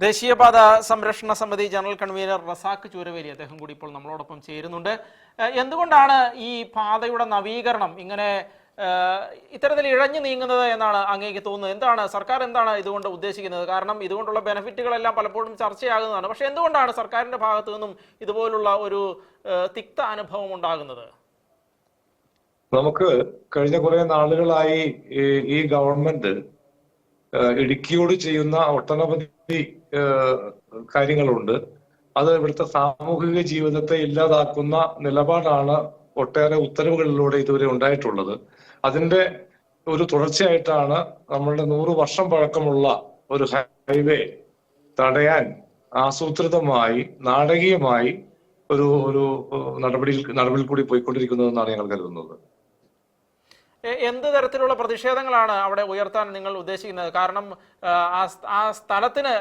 ദേശീയപാത സംരക്ഷണ സമിതി ജനറൽ കൺവീനർ റസാഖ് ചൂരവേലി അദ്ദേഹം കൂടി ഇപ്പോൾ നമ്മളോടൊപ്പം ചേരുന്നുണ്ട്. എന്തുകൊണ്ടാണ് ഈ പാതയുടെ നവീകരണം ഇങ്ങനെ ഇത്തരത്തിൽ ഇഴഞ്ഞു നീങ്ങുന്നത് എന്നാണ് അങ്ങേക്ക് തോന്നുന്നത്? എന്താണ് സർക്കാർ എന്താണ് ഇതുകൊണ്ട് ഉദ്ദേശിക്കുന്നത്? കാരണം ഇതുകൊണ്ടുള്ള ബെനിഫിറ്റുകളെല്ലാം പലപ്പോഴും ചർച്ചയാകുന്നതാണ്. പക്ഷേ എന്തുകൊണ്ടാണ് സർക്കാരിന്റെ ഭാഗത്തു നിന്നും ഇതുപോലുള്ള ഒരു തിക്ത അനുഭവം ഉണ്ടാകുന്നത്? നമുക്ക് കഴിഞ്ഞ കുറെ നാളുകളായി ഈ- ഗവൺമെന്റ് ഇടുക്കിയോട് ചെയ്യുന്ന ഒട്ടനവധി കാര്യങ്ങളുണ്ട്. അത് ഇവിടുത്തെ സാമൂഹിക ജീവിതത്തെ ഇല്ലാതാക്കുന്ന നിലപാടാണ് ഒട്ടേറെ ഉത്തരവുകളിലൂടെ ഇതുവരെ ഉണ്ടായിട്ടുള്ളത്. അതിന്റെ ഒരു തുടർച്ചയായിട്ടാണ് നമ്മളുടെ നൂറ് വർഷം പഴക്കമുള്ള ഒരു ഹൈവേ തടയാൻ ആസൂത്രിതമായി നാടകീയമായി ഒരു ഒരു നടപടിയിൽ നടപടിയിൽ കൂടി പോയിക്കൊണ്ടിരിക്കുന്നതെന്നാണ് ഞങ്ങൾ കരുതുന്നത്. എന്ത് തരത്തിലുള്ള പ്രതിഷേധങ്ങളാണ് അവിടെ ഉയർത്താൻ നിങ്ങൾ ഉദ്ദേശിക്കുന്നത്? കാരണം ആ, സ്ഥലത്തിന്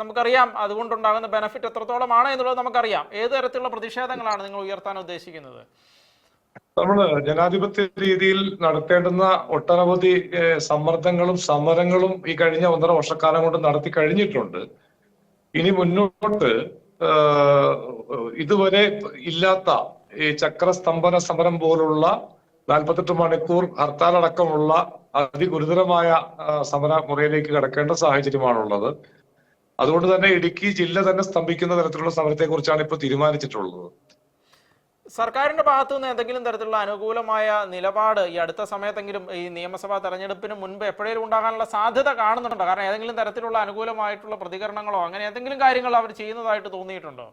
നമുക്കറിയാം അതുകൊണ്ടുണ്ടാകുന്ന ബെനിഫിറ്റ് എത്രത്തോളമാണ് എന്നുള്ളത് നമുക്കറിയാം. ഏത് തരത്തിലുള്ള പ്രതിഷേധങ്ങളാണ് നിങ്ങൾ ഉയർത്താൻ ഉദ്ദേശിക്കുന്നത്? നമ്മൾ ജനാധിപത്യ രീതിയിൽ നടത്തേണ്ടുന്ന ഒട്ടനവധി സമ്മർദ്ദങ്ങളും സമരങ്ങളും ഈ കഴിഞ്ഞ ഒന്നര വർഷക്കാലം കൊണ്ട് നടത്തി കഴിഞ്ഞിട്ടുണ്ട്. ഇനി മുന്നോട്ട് ഇതുവരെ ഇല്ലാത്ത ഈ ചക്രസ്തംഭന സമരം പോലുള്ള നാൽപ്പത്തെട്ട് മണിക്കൂർ ഹർത്താൽ അടക്കമുള്ള അതിഗുരുതരമായ സമര മുറയിലേക്ക് കടക്കേണ്ട സാഹചര്യമാണുള്ളത്. അതുകൊണ്ട് തന്നെ ഇടുക്കി ജില്ല തന്നെ സ്തംഭിക്കുന്ന തരത്തിലുള്ള സമരത്തെ കുറിച്ചാണ് ഇപ്പോൾ തീരുമാനിച്ചിട്ടുള്ളത്. സർക്കാരിന്റെ ഭാഗത്തു നിന്ന് എന്തെങ്കിലും തരത്തിലുള്ള അനുകൂലമായ നിലപാട് ഈ അടുത്ത സമയത്തെങ്കിലും ഈ നിയമസഭാ തെരഞ്ഞെടുപ്പിന് മുൻപ് എപ്പോഴേലും ഉണ്ടാകാനുള്ള സാധ്യത കാണുന്നുണ്ടോ? കാരണം ഏതെങ്കിലും തരത്തിലുള്ള അനുകൂലമായിട്ടുള്ള പ്രതികരണങ്ങളോ അങ്ങനെ എന്തെങ്കിലും കാര്യങ്ങൾ അവർ ചെയ്യുന്നതായിട്ട് തോന്നിയിട്ടുണ്ടോ?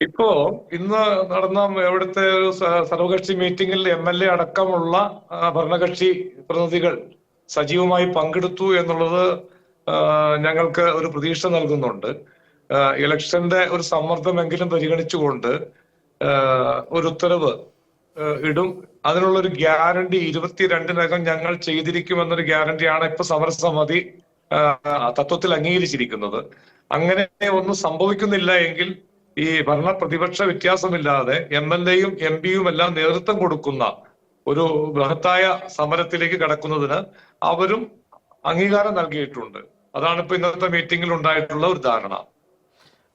ഇപ്പോ ഇന്ന് നടന്ന ഇവിടുത്തെ ഒരു സർവകക്ഷി മീറ്റിംഗിൽ എം എൽ എ അടക്കമുള്ള ഭരണകക്ഷി പ്രതിനിധികൾ സജീവമായി പങ്കെടുത്തു എന്നുള്ളത് ഞങ്ങൾക്ക് ഒരു പ്രതീക്ഷ നൽകുന്നുണ്ട്. ഇലക്ഷന്റെ ഒരു സമ്മർദ്ദമെങ്കിലും പരിഗണിച്ചുകൊണ്ട് ഒരു ഉത്തരവ് ഇടും. അതിനുള്ള ഒരു ഗ്യാരണ്ടി ഇരുപത്തിരണ്ടിനകം ഞങ്ങൾ ചെയ്തിരിക്കുമെന്നൊരു ഗ്യാരണ്ടിയാണ് ഇപ്പൊ സമരസമിതി തത്വത്തിൽ അംഗീകരിച്ചിരിക്കുന്നത്. അങ്ങനെ ഒന്നും സംഭവിക്കുന്നില്ല എങ്കിൽ ഈ ഭരണ പ്രതിപക്ഷ വ്യത്യാസമില്ലാതെ എം എൽ എയും എം പിയും എല്ലാം നേതൃത്വം കൊടുക്കുന്ന ഒരു ബൃഹത്തായ സമരത്തിലേക്ക് കടക്കുന്നതിന് അവരും അംഗീകാരം നൽകിയിട്ടുണ്ട്. അതാണ് ഇപ്പൊ ഇന്നത്തെ മീറ്റിംഗിൽ ഉണ്ടായിട്ടുള്ള ഒരു ധാരണ.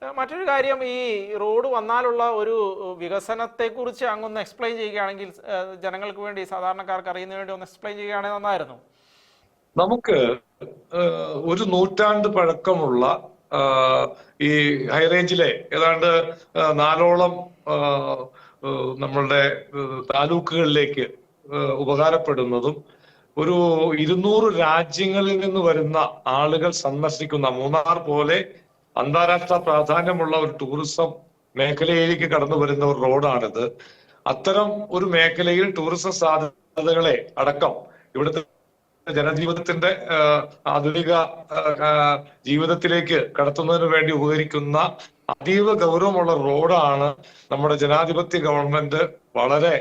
മറ്റൊരു കാര്യം ഈ റോഡ് വന്നാലുള്ള ഒരു വികസനത്തെ കുറിച്ച് അങ്ങൊന്ന് എക്സ്പ്ലെയിൻ ചെയ്യുകയാണെങ്കിൽ ജനങ്ങൾക്ക് വേണ്ടി സാധാരണക്കാർക്ക് അറിയുന്നതിന് വേണ്ടി ഒന്ന് എക്സ്പ്ലെയിൻ ചെയ്യുകയാണെങ്കിൽ നന്നായിരുന്നു. നമുക്ക് ഒരു നൂറ്റാണ്ട് പഴക്കമുള്ള ഈ ഹൈറേഞ്ചിലെ ഏതാണ്ട് നാലോളം നമ്മളുടെ താലൂക്കുകളിലേക്ക് ഉപകാരപ്പെടുന്നതും ഒരു ഇരുന്നൂറ് രാജ്യങ്ങളിൽ നിന്ന് വരുന്ന ആളുകൾ സന്ദർശിക്കുന്ന മൂന്നാർ പോലെ അന്താരാഷ്ട്ര പ്രാധാന്യമുള്ള ഒരു ടൂറിസം മേഖലയിലേക്ക് കടന്നു വരുന്ന ഒരു റോഡാണിത്. അത്തരം ഒരു മേഖലയിൽ ടൂറിസം സാധ്യതകളെ അടക്കം ഇവിടുത്തെ ജനജീവിതത്തിന്റെ ആധുനിക ജീവിതത്തിലേക്ക് കടത്തുന്നതിന് വേണ്ടി ഉപകരിക്കുന്ന അതീവ ഗൗരവമുള്ള റോഡാണ് നമ്മുടെ ജനാധിപത്യ ഗവൺമെന്റ് വളരെ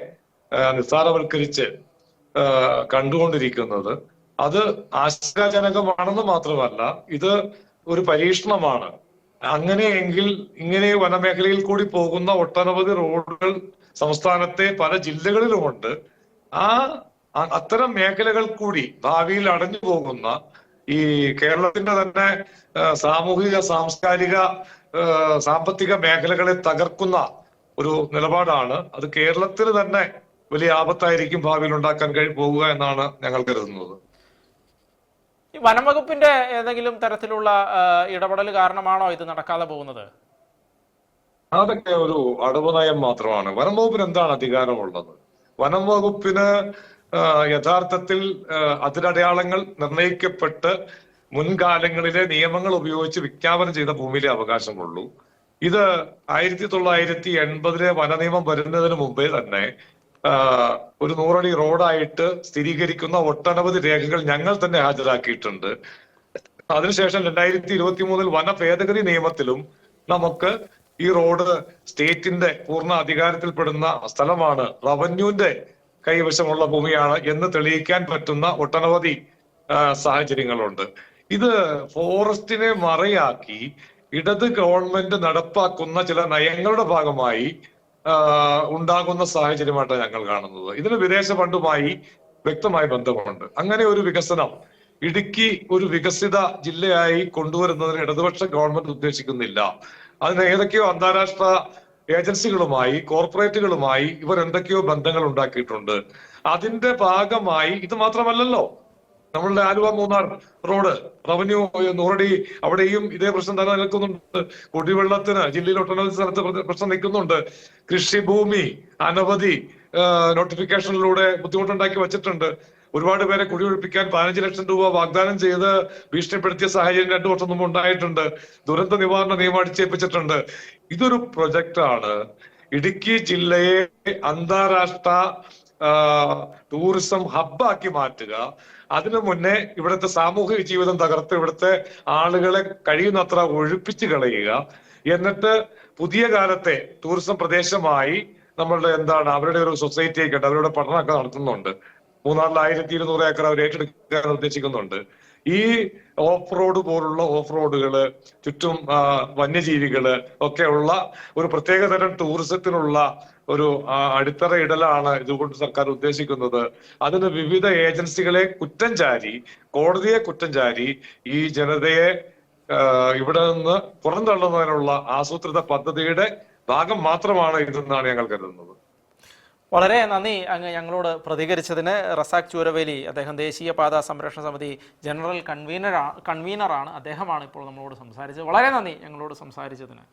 നിസ്സാരവൽക്കരിച്ച് കണ്ടുകൊണ്ടിരിക്കുന്നത്. അത് ആശങ്കാജനകമാണെന്ന് മാത്രമല്ല ഇത് ഒരു പരീക്ഷണമാണ്. അങ്ങനെയെങ്കിൽ ഇങ്ങനെ വനമേഖലയിൽ കൂടി പോകുന്ന ഒട്ടനവധി റോഡുകൾ സംസ്ഥാനത്തെ പല ജില്ലകളിലുമുണ്ട്. ആ അത്തരം മേഖലകൾ കൂടി ഭാവിയിൽ അടഞ്ഞു പോകുന്ന ഈ കേരളത്തിന്റെ തന്നെ സാമൂഹിക സാംസ്കാരിക സാമ്പത്തിക മേഖലകളെ തകർക്കുന്ന ഒരു നിലപാടാണ്. അത് കേരളത്തിന് തന്നെ വലിയ ആപത്തായിരിക്കും ഭാവിയിൽ ഉണ്ടാക്കാൻ കഴി പോകുക എന്നാണ് ഞങ്ങൾ കരുതുന്നത്. വനംവകുപ്പിന്റെ വനം വകുപ്പിന്റെ ഏതെങ്കിലും തരത്തിലുള്ള ഇടപെടൽ കാരണമാണോ ഇത് നടക്കാതെ പോകുന്നത്? അതൊക്കെ ഒരു അടവ് നയം മാത്രമാണ്. വനം വകുപ്പിന് എന്താണ് അധികാരമുള്ളത്? വനം വകുപ്പിന് ആ, യഥാർത്ഥത്തിൽ അതിരടയാളങ്ങൾ നിർണയിക്കപ്പെട്ട് മുൻകാലങ്ങളിലെ നിയമങ്ങൾ ഉപയോഗിച്ച് വിജ്ഞാപനം ചെയ്ത ഭൂമിയിലെ അവകാശമുള്ളൂ. ഇത് ആയിരത്തി തൊള്ളായിരത്തി എൺപതിലെ വനനിയമം വരുന്നതിന് മുമ്പേ തന്നെ ഒരു നൂറടി റോഡായിട്ട് സ്ഥിരീകരിക്കുന്ന ഒട്ടനവധി രേഖകൾ ഞങ്ങൾ തന്നെ ഹാജരാക്കിയിട്ടുണ്ട്. അതിനുശേഷം രണ്ടായിരത്തി ഇരുപത്തി മൂന്നിൽ വന ഭേദഗതി നിയമത്തിലും നമുക്ക് ഈ റോഡ് സ്റ്റേറ്റിന്റെ പൂർണ അധികാരത്തിൽപ്പെടുന്ന സ്ഥലമാണ് റവന്യൂന്റെ കൈവശമുള്ള ഭൂമിയാണ് എന്ന് തെളിയിക്കാൻ പറ്റുന്ന ഒട്ടനവധി സാഹചര്യങ്ങളുണ്ട്. ഇത് ഫോറസ്റ്റിനെ മറയാക്കി ഇടത് ഗവൺമെന്റ് നടപ്പാക്കുന്ന ചില നയങ്ങളുടെ ഭാഗമായി ഉണ്ടാകുന്ന സാഹചര്യമായിട്ടാണ് ഞങ്ങൾ കാണുന്നത്. ഇതിന് വിദേശ ഫണ്ടുമായി വ്യക്തമായ ബന്ധമുണ്ട്. അങ്ങനെ ഒരു വികസനം ഇടുക്കി ഒരു വികസിത ജില്ലയായി കൊണ്ടുവരുന്നതിന് ഇടതുപക്ഷ ഗവൺമെന്റ് ഉദ്ദേശിക്കുന്നില്ല. അതിന് ഏതൊക്കെയോ അന്താരാഷ്ട്ര ഏജൻസികളുമായി കോർപ്പറേറ്റുകളുമായി ഇവർ എന്തൊക്കെയോ ബന്ധങ്ങൾ ഉണ്ടാക്കിയിട്ടുണ്ട്. അതിന്റെ ഭാഗമായി ഇത് മാത്രമല്ലല്ലോ നമ്മളുടെ ആലുവ മൂന്നാർ റോഡ് റവന്യൂ നൂറടി അവിടെയും ഇതേ പ്രശ്നം തന്നെ നിൽക്കുന്നുണ്ട് കുടിവെള്ളത്തിന് ജില്ലയിൽ ഒട്ടനവധി സ്ഥലത്ത് പ്രശ്നം നിൽക്കുന്നുണ്ട്. കൃഷിഭൂമി അനവധി നോട്ടിഫിക്കേഷനിലൂടെ ബുദ്ധിമുട്ടുണ്ടാക്കി വെച്ചിട്ടുണ്ട്. ഒരുപാട് പേരെ കുടിയൊഴിപ്പിക്കാൻ പതിനഞ്ച് ലക്ഷം രൂപ വാഗ്ദാനം ചെയ്ത് ഭീഷണിപ്പെടുത്തിയ സാഹചര്യം രണ്ടു വർഷം മുമ്പ് ഉണ്ടായിട്ടുണ്ട്. ദുരന്ത നിവാരണ നിയമം അടിച്ചേൽപ്പിച്ചിട്ടുണ്ട്. ഇതൊരു പ്രൊജക്റ്റാണ്. ഇടുക്കി ജില്ലയെ അന്താരാഷ്ട്ര ടൂറിസം ഹബ്ബാക്കി മാറ്റുക. അതിനു മുന്നേ ഇവിടുത്തെ സാമൂഹിക ജീവിതം തകർത്ത് ഇവിടുത്തെ ആളുകളെ കഴിയുന്നത്ര ഒഴിപ്പിച്ചു കളയുക. എന്നിട്ട് പുതിയ കാലത്തെ ടൂറിസം പ്രദേശമായി നമ്മളുടെ എന്താണ് അവരുടെ ഒരു സൊസൈറ്റി ആയിക്കോട്ടെ അവരുടെ പഠനമൊക്കെ നടത്തുന്നുണ്ട്. മൂന്നാറിൽ ആയിരത്തി ഇരുന്നൂറ് ഏക്കർ അവർ ഏറ്റെടുക്കാൻ ഉദ്ദേശിക്കുന്നുണ്ട്. ഈ ഓഫ് റോഡ് പോലുള്ള ഓഫ് റോഡുകൾ ചുറ്റും വന്യജീവികൾ ഒക്കെ ഉള്ള ഒരു പ്രത്യേക തരം ടൂറിസത്തിനുള്ള ഒരു ആ, അടിത്തറ ഇടലാണ് ഇതുകൊണ്ട് സർക്കാർ ഉദ്ദേശിക്കുന്നത്. അതിന് വിവിധ ഏജൻസികളെ കുറ്റം ചാരി കോടതിയെ കുറ്റം ചാരി ഈ ജനതയെ ഇവിടെ നിന്ന് പുറന്തള്ളുന്നതിനുള്ള ആസൂത്രിത പദ്ധതിയുടെ ഭാഗം മാത്രമാണ് ഇതെന്നാണ് ഞങ്ങൾ കരുതുന്നത്. വളരെ നന്ദി അങ്ങ് ഞങ്ങളോട് പ്രതികരിച്ചതിന്. റസാഖ് ചൂരവേലി അദ്ദേഹം ദേശീയ പാതാ സംരക്ഷണ സമിതി ജനറൽ കൺവീനർ കൺവീനറാണ്. അദ്ദേഹമാണ് ഇപ്പോൾ നമ്മളോട് സംസാരിച്ചത്. വളരെ നന്ദി ഞങ്ങളോട് സംസാരിച്ചതിന്.